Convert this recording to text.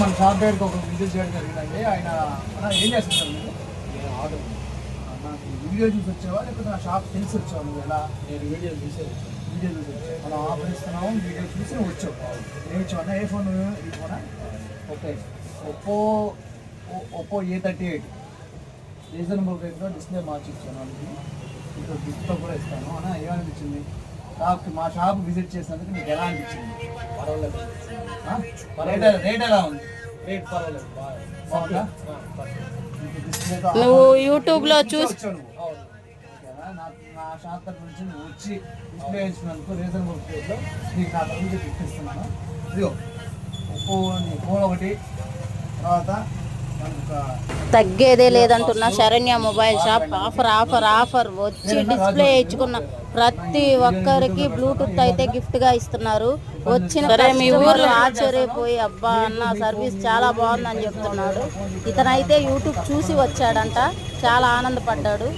మన షాప్ దగ్గరికి ఒక విజిట్ చేయడం జరిగిందండి. ఆయన ఏం చేస్తున్నారు మీరు? ఆర్డర్ నాకు వీడియో చూసి వచ్చావా? లేకపోతే నా షాప్ తెలిసి వచ్చావా? నువ్వు ఎలా? నేను వీడియో చూసేది వీడియో చూసి వచ్చావు మనం ఆఫర్ ఇస్తున్నాము వీడియో చూసి నువ్వు వచ్చావు. ఏమి అన్న? ఏ ఫోన్? ఈ ఫోనా? Okay Oppo Oppo A thirty eight. Reasonable రేట్లో డిస్ప్లే మార్చి ఇచ్చాను వాళ్ళకి ఇంకా గిఫ్ట్తో కూడా ఇస్తాను. అన్న ఏమనిపించింది? షాప్ మా షాప్ విజిట్ చేసినందుకు మీకు ఎలా అనిపించింది? పర్వాలేదు? రేట్ ఎలా- రేట్ ఎలా ఉంది? రేట్ పర్వాలేదు. బాగా బాగుందా నువ్వు. యూట్యూబ్లో చూసి? నా షాప్ తరఫు నుంచి నువ్వు వచ్చి డిస్ప్లే ఇచ్చినందుకు రీజనబుల్ రేట్లో నీకు నా తరఫు నుంచి గిఫ్ట్ ఇస్తున్నాను. ఇదిగో ఒప్పో నీ ఫోన్ ఒకటి. తర్వాత తగ్గేదే లేదంటున్న. Saranya mobile shop offer offer offer. వచ్చి డిస్ప్లే ఇచ్చుకున్న ప్రతి ఒక్కరికి బ్లూటూత్ అయితే గిఫ్ట్గా ఇస్తున్నారు. వచ్చిన మీ ఊర్లో ఆశ్చర్యపోయి అబ్బా అన్న సర్వీస్ చాలా బాగుందని చెప్తున్నాడు. ఇతనైతే యూట్యూబ్ చూసి వచ్చాడంట. చాలా ఆనందపడ్డాడు.